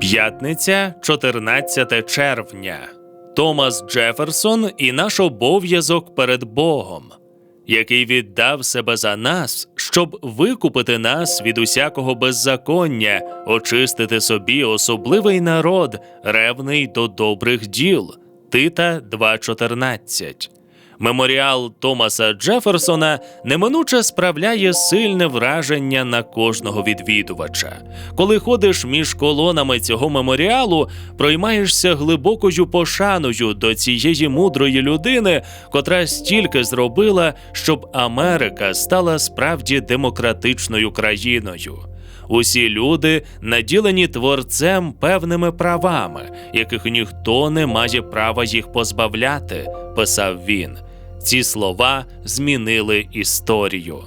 П'ятниця, 14 червня. Томас Джеферсон і наш обов'язок перед Богом, який віддав себе за нас, щоб викупити нас від усякого беззаконня, очистити собі особливий народ, ревний до добрих діл. Тита 2.14 Меморіал Томаса Джеферсона неминуче справляє сильне враження на кожного відвідувача. Коли ходиш між колонами цього меморіалу, проймаєшся глибокою пошаною до цієї мудрої людини, котра стільки зробила, щоб Америка стала справді демократичною країною. Усі люди наділені творцем певними правами, яких ніхто не має права їх позбавляти, писав він. Ці слова змінили історію.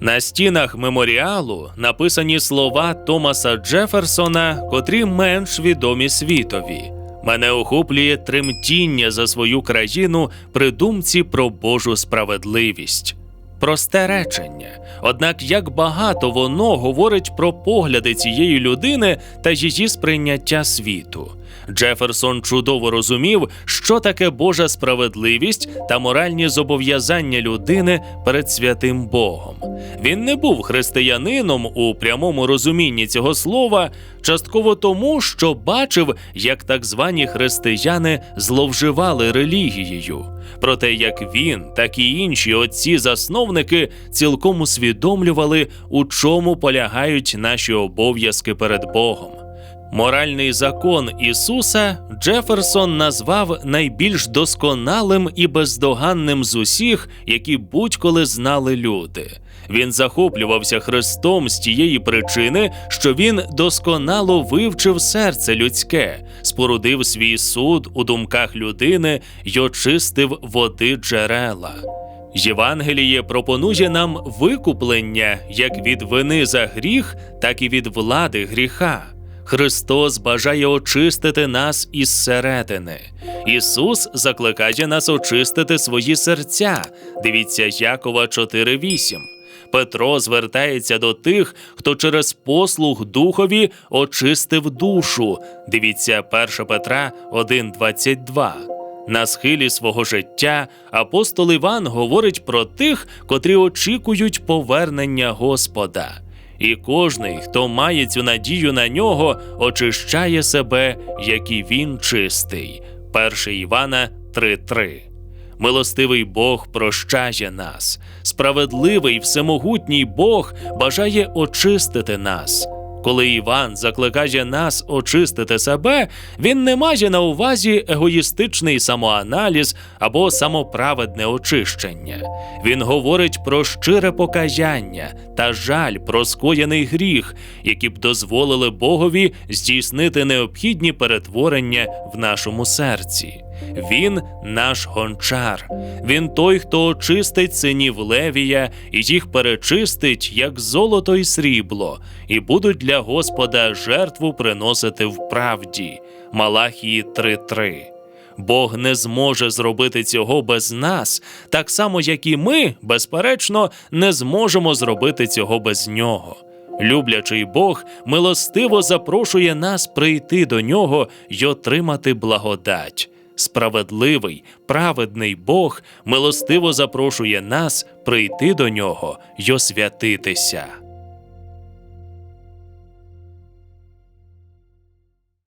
На стінах меморіалу написані слова Томаса Джеферсона, котрі менш відомі світові. Мене охоплює тремтіння за свою країну при думці про Божу справедливість. Просте речення. Однак як багато воно говорить про погляди цієї людини та її сприйняття світу. Джеферсон чудово розумів, що таке Божа справедливість та моральні зобов'язання людини перед святим Богом. Він не був християнином у прямому розумінні цього слова, частково тому, що бачив, як так звані християни зловживали релігією. Проте як він, так і інші отці-засновники цілком усвідомлювали, у чому полягають наші обов'язки перед Богом. Моральний закон Ісуса Джеферсон назвав найбільш досконалим і бездоганним з усіх, які будь-коли знали люди. Він захоплювався Христом з тієї причини, що він досконало вивчив серце людське, спорудив свій суд у думках людини й очистив води джерела. Євангеліє пропонує нам викуплення як від вини за гріх, так і від влади гріха. Христос бажає очистити нас із середини. Ісус закликає нас очистити свої серця. Дивіться Якова 4.8. Петро звертається до тих, хто через послуг Духові очистив душу. Дивіться 1 Петра 1.22. На схилі свого життя апостол Іван говорить про тих, котрі очікують повернення Господа. І кожний, хто має цю надію на нього, очищає себе, як і він чистий. 1 Івана 3.3 Милостивий Бог прощає нас, справедливий всемогутній Бог бажає очистити нас. Коли Іван закликає нас очистити себе, він не має на увазі егоїстичний самоаналіз або самоправедне очищення. Він говорить про щире покаяння та жаль про скоєний гріх, які б дозволили Богові здійснити необхідні перетворення в нашому серці. Він наш гончар. Він той, хто очистить синів Левія і їх перечистить, як золото й срібло, і будуть для Господа жертву приносити в правді. Малахії 3.3 Бог не зможе зробити цього без нас, так само, як і ми, безперечно, не зможемо зробити цього без нього. Люблячий Бог милостиво запрошує нас прийти до нього й отримати благодать. Справедливий, праведний Бог милостиво запрошує нас прийти до нього й освятитися.